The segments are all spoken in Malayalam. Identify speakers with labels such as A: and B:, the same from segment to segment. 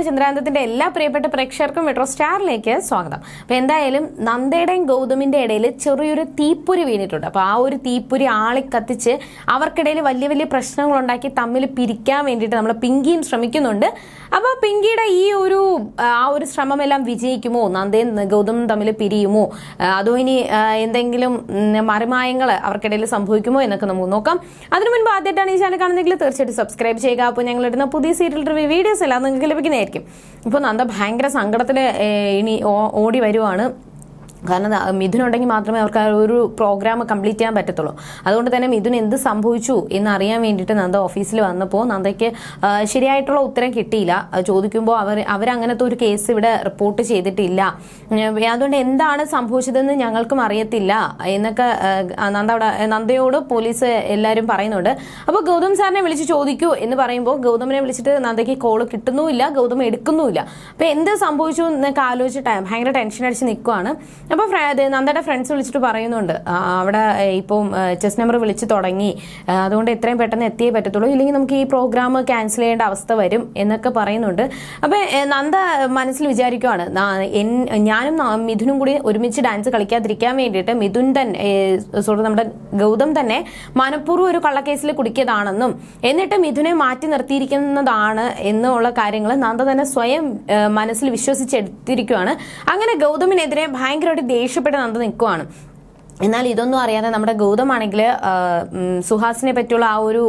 A: എന്ന ചന്ദ്രാന്തത്തിന്റെ എല്ലാ പ്രിയപ്പെട്ട പ്രേക്ഷകർക്കും മെട്രോ സ്റ്റാറിലേക്ക് സ്വാഗതം. അപ്പൊ എന്തായാലും നന്ദയുടെയും ഗൗതമിന്റെ ഇടയിൽ ചെറിയൊരു തീപ്പൊരി വീണിട്ടുണ്ട്. അപ്പൊ ആ ഒരു തീപ്പൊരി ആളി കത്തിച്ച് അവർക്കിടയിൽ വലിയ വലിയ പ്രശ്നങ്ങൾ ഉണ്ടാക്കി തമ്മിൽ പിരിക്കാൻ വേണ്ടിയിട്ട് നമ്മൾ പിങ്കിയും ശ്രമിക്കുന്നുണ്ട്. അപ്പോൾ പിങ്കിയുടെ ഈ ഒരു ആ ഒരു ശ്രമമെല്ലാം വിജയിക്കുമോ? നന്ദയും ഗൗതമും തമ്മിൽ പിരിയുമോ? അതോ ഇനി എന്തെങ്കിലും മറിമായങ്ങൾ അവർക്കിടയിൽ സംഭവിക്കുമോ എന്നൊക്കെ നമുക്ക് നോക്കാം. അതിനു മുൻപ് ആദ്യമായിട്ടാണ് ഈ ചാനൽ കാണുന്നെങ്കിൽ തീർച്ചയായിട്ടും സബ്സ്ക്രൈബ് ചെയ്യുക. അപ്പോൾ ഞങ്ങൾ ഇടുന്ന പുതിയ സീരിയൽ റിവ്യൂ വീഡിയോസ് എല്ലാം നിങ്ങൾക്ക് ലഭിക്കുന്നതായിരിക്കും. ഇപ്പോൾ നന്ദ ഭയങ്കര സങ്കടത്തിൽ ഇനി ഓടി വരുവാണ്. കാരണം മിഥുൻ ഉണ്ടെങ്കിൽ മാത്രമേ അവർക്ക് ഒരു പ്രോഗ്രാം കംപ്ലീറ്റ് ചെയ്യാൻ പറ്റത്തുള്ളൂ. അതുകൊണ്ട് തന്നെ മിഥുൻ എന്ത് സംഭവിച്ചു എന്ന് അറിയാൻ വേണ്ടിയിട്ട് നന്ദ ഓഫീസിൽ വന്നപ്പോൾ നന്ദയ്ക്ക് ശരിയായിട്ടുള്ള ഉത്തരം കിട്ടിയില്ല. ചോദിക്കുമ്പോൾ അവർ അവരങ്ങനത്തെ ഒരു കേസ് ഇവിടെ റിപ്പോർട്ട് ചെയ്തിട്ടില്ല. അതുകൊണ്ട് എന്താണ് സംഭവിച്ചതെന്ന് ഞങ്ങൾക്കും അറിയത്തില്ല എന്നൊക്കെ നന്ദ അവിടെ നന്ദയോട് പോലീസ് എല്ലാവരും പറയുന്നുണ്ട്. അപ്പോൾ ഗൗതം സാറിനെ വിളിച്ച് ചോദിക്കൂ എന്ന് പറയുമ്പോൾ ഗൗതമിനെ വിളിച്ചിട്ട് നന്ദയ്ക്ക് കോൾ കിട്ടുന്നുമില്ല ഗൗതം എടുക്കുന്നുമില്ല. അപ്പോൾ എന്ത് സംഭവിച്ചു എന്നൊക്കെ ആലോചിച്ച് ഭയങ്കര ടെൻഷൻ അടിച്ച് നിൽക്കുവാണ്. അപ്പോൾ നന്ദയുടെ ഫ്രണ്ട്സ് വിളിച്ചിട്ട് പറയുന്നുണ്ട്. അവിടെ ഇപ്പം ചെസ് നമ്പർ വിളിച്ച് തുടങ്ങി. അതുകൊണ്ട് എത്രയും പെട്ടെന്ന് എത്തിയേ പറ്റത്തുള്ളൂ. ഇല്ലെങ്കിൽ നമുക്ക് ഈ പ്രോഗ്രാം ക്യാൻസൽ ചെയ്യേണ്ട അവസ്ഥ വരും എന്നൊക്കെ പറയുന്നുണ്ട്. അപ്പോൾ നന്ദ മനസ്സിൽ വിചാരിക്കുവാണ് ഞാനും മിഥുനും കൂടി ഒരുമിച്ച് ഡാൻസ് കളിക്കാതിരിക്കാൻ വേണ്ടിയിട്ട് മിഥുൻ തന്നെ സോറി നമ്മുടെ ഗൗതം തന്നെ മനഃപൂർവം ഒരു കള്ളക്കേസിൽ കുടിക്കിയതാണെന്നും എന്നിട്ട് മിഥുനെ മാറ്റി നിർത്തിയിരിക്കുന്നതാണ് എന്നുള്ള കാര്യങ്ങൾ നന്ദ തന്നെ സ്വയം മനസ്സിൽ വിശ്വസിച്ചെടുത്തിരിക്കുകയാണ് അങ്ങനെ ഗൗതമിനെതിരെ ഭയങ്കരമായിട്ട് ദേഷ്യപ്പെട്ട് നന്ദ നിൽക്കുവാണ്. എന്നാൽ ഇതൊന്നും അറിയാതെ നമ്മുടെ ഗൗതമാണെങ്കിൽ സുഹാസിനെ പറ്റിയുള്ള ആ ഒരു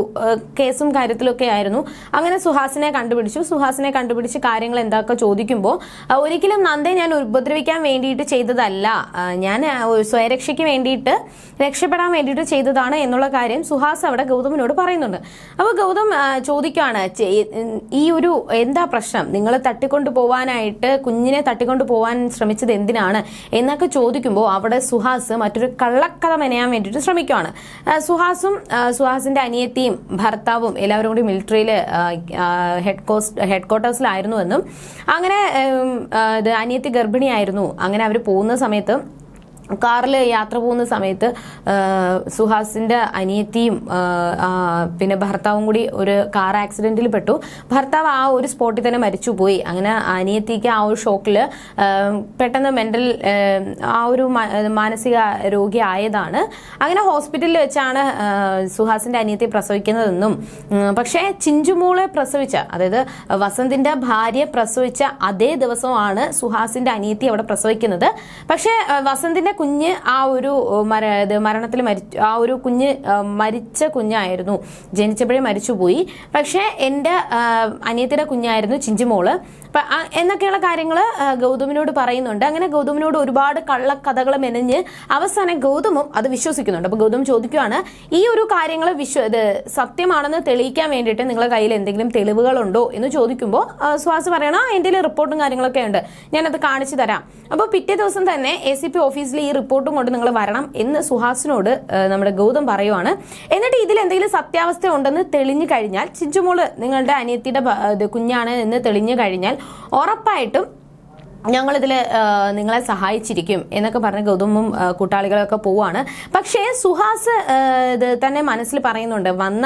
A: കേസും കാര്യത്തിലൊക്കെ ആയിരുന്നു. അങ്ങനെ സുഹാസിനെ കണ്ടുപിടിച്ചു. സുഹാസിനെ കണ്ടുപിടിച്ച് കാര്യങ്ങൾ എന്തൊക്കെ ചോദിക്കുമ്പോൾ ഒരിക്കലും നന്ദയെ ഞാൻ ഉപദ്രവിക്കാൻ വേണ്ടിയിട്ട് ചെയ്തതല്ല. ഞാൻ സ്വയരക്ഷയ്ക്ക് വേണ്ടിയിട്ട് രക്ഷപ്പെടാൻ വേണ്ടിയിട്ട് ചെയ്തതാണ് എന്നുള്ള കാര്യം സുഹാസ് അവിടെ ഗൗതമിനോട് പറയുന്നുണ്ട്. അപ്പോൾ ഗൗതം ചോദിക്കുകയാണ് ഈ ഒരു എന്താ പ്രശ്നം? നിങ്ങൾ തട്ടിക്കൊണ്ടു പോവാനായിട്ട് കുഞ്ഞിനെ തട്ടിക്കൊണ്ടു പോവാൻ ശ്രമിച്ചത് എന്തിനാണ്? എന്നൊക്കെ ചോദിക്കുമ്പോൾ അവിടെ സുഹാസ് മറ്റൊരു കള്ളക്കഥ മെനയാൻ വേണ്ടിയിട്ട് ശ്രമിക്കുകയാണ് ആ, സുഹാസും സുഹാസിന്റെ അനിയത്തിയും ഭർത്താവും എല്ലാവരും കൂടി മിലിറ്ററിയിൽ ഹെഡ് കോസ്റ്റ് ഹെഡ് ക്വാർട്ടേഴ്സിലായിരുന്നുവെന്നും അങ്ങനെ അനിയത്തി ഗർഭിണിയായിരുന്നു. അങ്ങനെ അവർ പോകുന്ന സമയത്ത് കാറിൽ യാത്ര പോകുന്ന സമയത്ത് സുഹാസിന്റെ അനിയത്തിയും പിന്നെ ഭർത്താവും കൂടി ഒരു കാർ ആക്സിഡന്റിൽ പെട്ടു. ഭർത്താവ് ആ ഒരു സ്പോട്ടിൽ തന്നെ മരിച്ചുപോയി. അങ്ങനെ അനിയത്തിക്ക് ആ ഒരു ഷോക്കിൽ പെട്ടെന്ന് മെന്റൽ ആ ഒരു മാനസിക രോഗി ആയതാണ്. അങ്ങനെ ഹോസ്പിറ്റലിൽ വെച്ചാണ് സുഹാസിന്റെ അനിയത്തി പ്രസവിക്കുന്നതെന്നും പക്ഷേ ചിഞ്ചുമോളെ പ്രസവിച്ച അതായത് വസന്തിന്റെ ഭാര്യ പ്രസവിച്ച അതേ ദിവസമാണ് സുഹാസിന്റെ അനിയത്തി അവിടെ പ്രസവിക്കുന്നത്. പക്ഷേ വസന്തിന്റെ കുഞ്ഞ് ആ ഒരു മര മരണത്തിൽ മരിച്ചു ആ ഒരു കുഞ്ഞ് മരിച്ച കുഞ്ഞായിരുന്നു. ജനിച്ചപ്പോഴേ മരിച്ചുപോയി. പക്ഷേ എന്റെ അനിയത്തിയുടെ കുഞ്ഞായിരുന്നു ചിഞ്ചിമോൾ. എന്നൊക്കെയുള്ള കാര്യങ്ങൾ ഗൗതമിനോട് പറയുന്നുണ്ട്. അങ്ങനെ ഗൗതമിനോട് ഒരുപാട് കള്ളക്കഥകൾ മെനഞ്ഞ് അവസാനം ഗൗതമും അത് വിശ്വസിക്കുന്നുണ്ട്. അപ്പൊ ഗൗതം ചോദിക്കുകയാണ് ഈ ഒരു കാര്യങ്ങൾ വിശ്വ ഇത് സത്യമാണെന്ന് തെളിയിക്കാൻ വേണ്ടിയിട്ട് നിങ്ങളുടെ കയ്യിൽ എന്തെങ്കിലും തെളിവുകളുണ്ടോ? എന്ന് ചോദിക്കുമ്പോൾ സ്വാസ് പറയണം എന്റെ റിപ്പോർട്ടും കാര്യങ്ങളൊക്കെ ഉണ്ട്. ഞാനത് കാണിച്ചു തരാം. അപ്പോൾ പിറ്റേ ദിവസം തന്നെ എ സി പി ഓഫീസിൽ ഈ റിപ്പോർട്ടും കൊണ്ട് നിങ്ങൾ വരണം എന്ന് സുഹാസിനോട് നമ്മുടെ ഗൗതം പറയുവാണ്. എന്നിട്ട് ഇതിൽ എന്തെങ്കിലും സത്യാവസ്ഥ ഉണ്ടെന്ന് തെളിഞ്ഞു കഴിഞ്ഞാൽ ചിഞ്ചുമോൾ നിങ്ങളുടെ അനിയത്തിയുടെ കുഞ്ഞാണ് എന്ന് തെളിഞ്ഞു കഴിഞ്ഞാൽ ഉറപ്പായിട്ടും ഞങ്ങളിതിൽ നിങ്ങളെ സഹായിച്ചിരിക്കും എന്നൊക്കെ പറഞ്ഞ് ഗൗതമും കൂട്ടാളികളൊക്കെ പോവാണ്. പക്ഷേ സുഹാസ് ഇത് തന്നെ മനസ്സിൽ പറയുന്നുണ്ട് വന്ന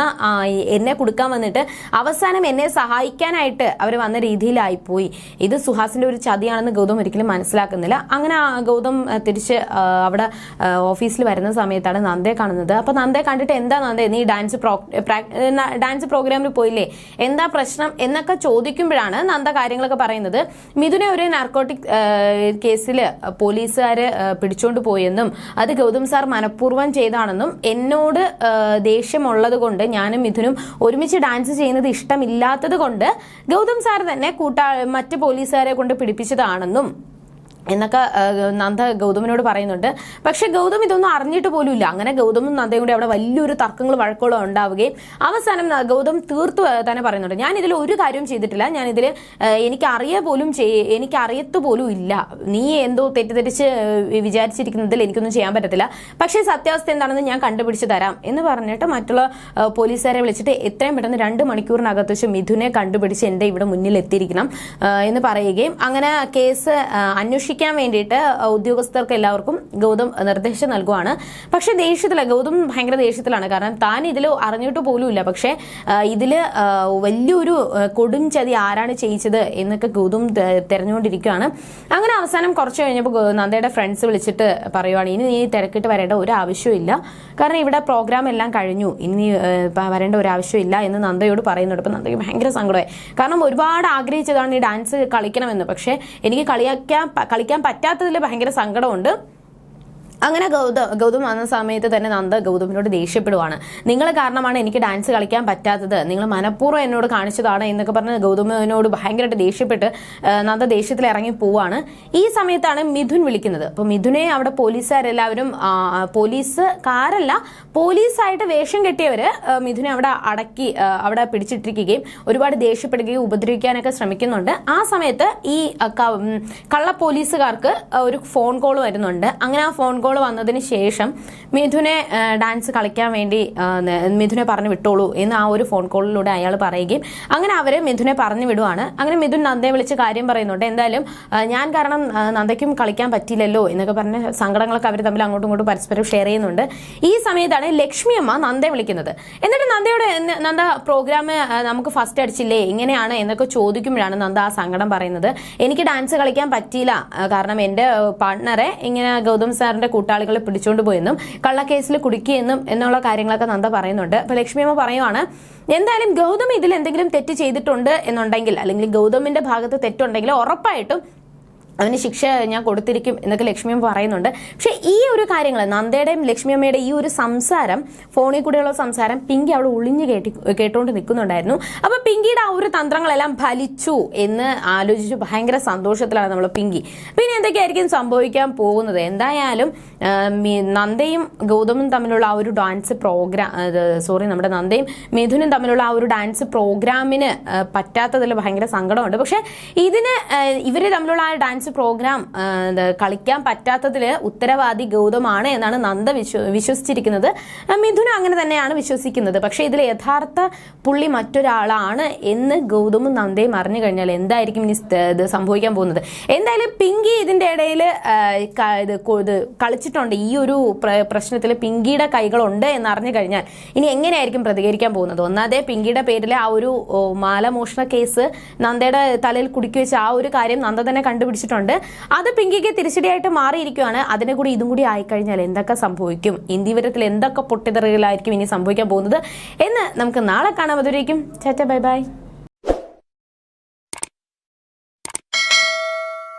A: എന്നെ കൊടുക്കാൻ വന്നിട്ട് അവസാനം എന്നെ സഹായിക്കാനായിട്ട് അവർ വന്ന രീതിയിലായിപ്പോയി. ഇത് സുഹാസിന്റെ ഒരു ചതിയാണെന്ന് ഗൗതം ഒരിക്കലും മനസ്സിലാക്കുന്നില്ല. അങ്ങനെ ഗൗതം തിരിച്ച് അവിടെ ഓഫീസിൽ വരുന്ന സമയത്താണ് നന്ദയെ കാണുന്നത്. അപ്പൊ നന്ദയെ കണ്ടിട്ട് എന്താ നന്ദ നീ ഡാൻസ് പ്രോ ഡാൻസ് പ്രോഗ്രാമിൽ പോയില്ലേ? എന്താ പ്രശ്നം? എന്നൊക്കെ ചോദിക്കുമ്പോഴാണ് നന്ദ കാര്യങ്ങളൊക്കെ പറയുന്നത്. മിഥുനെ ഒരു നാർക്കോട്ടിക് കേസിൽ പോലീസുകാർ പിടിച്ചോണ്ട് പോയെന്നും അത് ഗൗതം സാർ മനഃപൂർവം ചെയ്താണെന്നും എന്നോട് ദേഷ്യമുള്ളത് കൊണ്ട് ഞാനും മിഥുനും ഒരുമിച്ച് ഡാൻസ് ചെയ്യുന്നത് ഇഷ്ടമില്ലാത്തത് കൊണ്ട് ഗൗതം സാർ തന്നെ കൂട്ടാ മറ്റ് പോലീസുകാരെ കൊണ്ട് പിടിപ്പിച്ചതാണെന്നും എന്നൊക്കെ നന്ദ ഗൗതമിനോട് പറയുന്നുണ്ട്. പക്ഷെ ഗൗതം ഇതൊന്നും അറിഞ്ഞിട്ട് പോലും ഇല്ല അങ്ങനെ ഗൗതമും നന്ദയും കൂടി അവിടെ വലിയൊരു തർക്കങ്ങൾ വഴക്കുകളും ഉണ്ടാവുകയും അവസാനം ഗൗതം തീർത്തു തന്നെ പറയുന്നുണ്ട്. ഞാൻ ഇതിൽ ഒരു കാര്യവും ചെയ്തിട്ടില്ല. ഞാൻ ഇതിൽ എനിക്ക് പോലും ചെയ്യ എനിക്ക് അറിയത്തു പോലും ഇല്ല. നീ എന്തോ തെറ്റിദ്ധരിച്ച് വിചാരിച്ചിരിക്കുന്നതിൽ എനിക്കൊന്നും ചെയ്യാൻ പറ്റത്തില്ല. പക്ഷേ സത്യാവസ്ഥ എന്താണെന്ന് ഞാൻ കണ്ടുപിടിച്ച് തരാം. എന്ന് പറഞ്ഞിട്ട് മറ്റുള്ള പോലീസുകാരെ വിളിച്ചിട്ട് എത്രയും പെട്ടെന്ന് രണ്ട് മണിക്കൂറിനകത്ത് വെച്ച് മിഥുനെ കണ്ടുപിടിച്ച് എന്റെ ഇവിടെ മുന്നിൽ എത്തിയിരിക്കണം എന്ന് പറയുകയും അങ്ങനെ കേസ് ആ, രക്ഷിക്കാൻ വേണ്ടിയിട്ട് ഉദ്യോഗസ്ഥർക്ക് എല്ലാവർക്കും ഗൗതം നിർദ്ദേശം നൽകുവാണ്. പക്ഷെ ദേഷ്യത്തില ഗൗതം ഭയങ്കര ദേഷ്യത്തിലാണ്. കാരണം താൻ ഇതിൽ അറിഞ്ഞിട്ട് പോലുമില്ല. പക്ഷെ ഇതിൽ വലിയൊരു കൊടും ചതി ആരാണ് ചെയ്യിച്ചത് എന്നൊക്കെ ഗൗതം തിരഞ്ഞുകൊണ്ടിരിക്കുകയാണ് അങ്ങനെ അവസാനം കുറച്ച് കഴിഞ്ഞപ്പോൾ നന്ദയുടെ ഫ്രണ്ട്സ് വിളിച്ചിട്ട് പറയുവാണ് ഇനി നീ തിരക്കിട്ട് വരേണ്ട ഒരു ആവശ്യമില്ല കാരണം ഇവിടെ പ്രോഗ്രാം എല്ലാം കഴിഞ്ഞു. ഇനി വരേണ്ട ഒരു ആവശ്യമില്ല എന്ന് നന്ദയോട് പറയുന്നുണ്ട്. അപ്പം നന്ദയ്ക്ക് ഭയങ്കര സങ്കടമായി. കാരണം ഒരുപാട് ആഗ്രഹിച്ചതാണ് ഈ ഡാൻസ് കളിക്കണമെന്ന്. പക്ഷേ എനിക്ക് കളിയാക്കാൻ പ- കളിക്കാൻ പറ്റാത്തതിൽ ഭയങ്കര സങ്കടമുണ്ട്. അങ്ങനെ ഗൗതം ഗൗതം വന്ന സമയത്ത് തന്നെ നന്ദ ഗൗതമിനോട് ദേഷ്യപ്പെടുവാണ്. നിങ്ങൾ കാരണമാണ് എനിക്ക് ഡാൻസ് കളിക്കാൻ പറ്റാത്തത്. നിങ്ങൾ മനഃപൂർവം എന്നോട് കാണിച്ചതാണ് എന്നൊക്കെ പറഞ്ഞ് ഗൗതമിനോട് ഭയങ്കരമായിട്ട് ദേഷ്യപ്പെട്ട് നന്ദ ദേഷ്യത്തിൽ ഇറങ്ങി പോവാണ്. ഈ സമയത്താണ് മിഥുൻ വിളിക്കുന്നത്. അപ്പോൾ മിഥുനെ അവിടെ പോലീസുകാരെല്ലാവരും പോലീസ് കാരല്ല പോലീസായിട്ട് വേഷം കെട്ടിയവര് ആ, മിഥുനെ അവിടെ അടക്കി അവിടെ പിടിച്ചിട്ടിരിക്കുകയും ഒരുപാട് ദേഷ്യപ്പെടുകയും ഉപദ്രവിക്കാനൊക്കെ ശ്രമിക്കുന്നുണ്ട്. ആ സമയത്ത് ഈ കള്ള പോലീസുകാർക്ക് ഒരു ഫോൺ കോൾ വരുന്നുണ്ട്. അങ്ങനെ ആ ഫോൺ കോൾ വന്നതിന് ശേഷം മിഥുനെ ഡാൻസ് കളിക്കാൻ വേണ്ടി മിഥുനെ പറഞ്ഞു വിട്ടോളൂ എന്ന് ആ ഒരു ഫോൺ കോളിലൂടെ അയാൾ പറയുകയും അങ്ങനെ അവർ മിഥുനെ പറഞ്ഞു വിടുവാണ്. അങ്ങനെ മിഥുൻ നന്ദയെ വിളിച്ച് കാര്യം പറയുന്നുണ്ട്. എന്തായാലും ഞാൻ കാരണം നന്ദയ്ക്കും കളിക്കാൻ പറ്റിയില്ലല്ലോ എന്നൊക്കെ പറഞ്ഞ് സങ്കടങ്ങളൊക്കെ അവർ തമ്മിൽ അങ്ങോട്ടും ഇങ്ങോട്ടും പരസ്പരം ഷെയർ ചെയ്യുന്നുണ്ട്. ഈ സമയത്താണ് ലക്ഷ്മി അമ്മ നന്ദയെ വിളിക്കുന്നത്. എന്നിട്ട് നന്ദയോട് നന്ദ പ്രോഗ്രാം നമുക്ക് ഫസ്റ്റ് അടിച്ചില്ലേ എങ്ങനെയാണ് എന്നൊക്കെ ചോദിക്കുമ്പോഴാണ് നന്ദ ആ സങ്കടം പറയുന്നത്. എനിക്ക് ഡാൻസ് കളിക്കാൻ പറ്റിയില്ല കാരണം എന്റെ പാർട്ട്ണറെ ഇങ്ങനെ ഗൗതം സാറിന്റെ കൂട്ടാളികളെ പിടിച്ചുകൊണ്ട് പോയെന്നും കള്ളക്കേസിൽ കുടുക്കിയെന്നും എന്നുള്ള കാര്യങ്ങളൊക്കെ നന്ദ പറയുന്നുണ്ട്. അപ്പൊ ലക്ഷ്മിയമ്മ പറയുവാണ് എന്തായാലും ഗൗതം ഇതിൽ എന്തെങ്കിലും തെറ്റ് ചെയ്തിട്ടുണ്ട് എന്നുണ്ടെങ്കിൽ അല്ലെങ്കിൽ ഗൗതമിന്റെ ഭാഗത്ത് തെറ്റുണ്ടെങ്കിൽ ഉറപ്പായിട്ടും അവന് ശിക്ഷ ഞാൻ കൊടുത്തിരിക്കും എന്നൊക്കെ ലക്ഷ്മിയമ്മ പറയുന്നുണ്ട്. പക്ഷെ ഈ ഒരു കാര്യങ്ങൾ നന്ദയുടെയും ലക്ഷ്മിയമ്മയുടെ ഈ ഒരു സംസാരം ഫോണിൽ കൂടെയുള്ള സംസാരം പിങ്കി അവിടെ ഒളിഞ്ഞു കേട്ടി കേട്ടുകൊണ്ട് നിൽക്കുന്നുണ്ടായിരുന്നു അപ്പൊ പിങ്കിയുടെ ആ ഒരു തന്ത്രങ്ങളെല്ലാം ഫലിച്ചു എന്ന് ആലോചിച്ച് ഭയങ്കര സന്തോഷത്തിലാണ് നമ്മൾ പിങ്കി. പിന്നെ എന്തൊക്കെയായിരിക്കും സംഭവിക്കാൻ പോകുന്നത്? എന്തായാലും നന്ദയും ഗൗതമും തമ്മിലുള്ള ആ ഒരു ഡാൻസ് പ്രോഗ്രാം സോറി നമ്മുടെ നന്ദയും മിഥുനും തമ്മിലുള്ള ആ ഒരു ഡാൻസ് പ്രോഗ്രാമിന് പറ്റാത്തതിൽ ഭയങ്കര സങ്കടമുണ്ട്. പക്ഷെ ഇതിന് ഇവർ തമ്മിലുള്ള ആ ഡാൻസ് പ്രോഗ്രാം കളിക്കാൻ പറ്റാത്തതിൽ ഉത്തരവാദി ഗൗതമാണ് എന്നാണ് നന്ദ വിശ്വ വിശ്വസിച്ചിരിക്കുന്നത്. മിഥുന അങ്ങനെ തന്നെയാണ് വിശ്വസിക്കുന്നത്. പക്ഷേ ഇതിൽ യഥാർത്ഥ പുള്ളി മറ്റൊരാളാണ് എന്ന് ഗൗതമും നന്ദയും അറിഞ്ഞു കഴിഞ്ഞാൽ എന്തായിരിക്കും ഇത് സംഭവിക്കാൻ പോകുന്നത്? എന്തായാലും പിങ്കി ഇതിന്റെ ഇടയിൽ കളിച്ചിട്ടുണ്ട്. ഈ ഒരു പ്രശ്നത്തിൽ പിങ്കിയുടെ കൈകളുണ്ട് എന്ന് അറിഞ്ഞു കഴിഞ്ഞാൽ ഇനി എങ്ങനെയായിരിക്കും പ്രതികരിക്കാൻ പോകുന്നത്? ഒന്നാതെ പിങ്കിയുടെ പേരിലെ ആ ഒരു മാലമോഷണ കേസ് നന്ദയുടെ തലയിൽ കുടുക്കി വെച്ച ആ ഒരു കാര്യം നന്ദ തന്നെ കണ്ടുപിടിച്ചിട്ടുണ്ട്. അത് പിങ്കിക്ക് തിരിച്ചടിയായിട്ട് മാറിയിരിക്കുകയാണ്. അതിനെ കൂടി ഇതും കൂടി ആയിക്കഴിഞ്ഞാൽ എന്തൊക്കെ സംഭവിക്കും? ഇന്ത്യവരത്തിൽ എന്തൊക്കെ പൊട്ടിത്തെറികളായിരിക്കും ഇനി സംഭവിക്കാൻ പോകുന്നത് എന്ന് നമുക്ക് നാളെ കാണാം. അതുവരേക്കും ചേച്ചാ ബൈ ബൈ.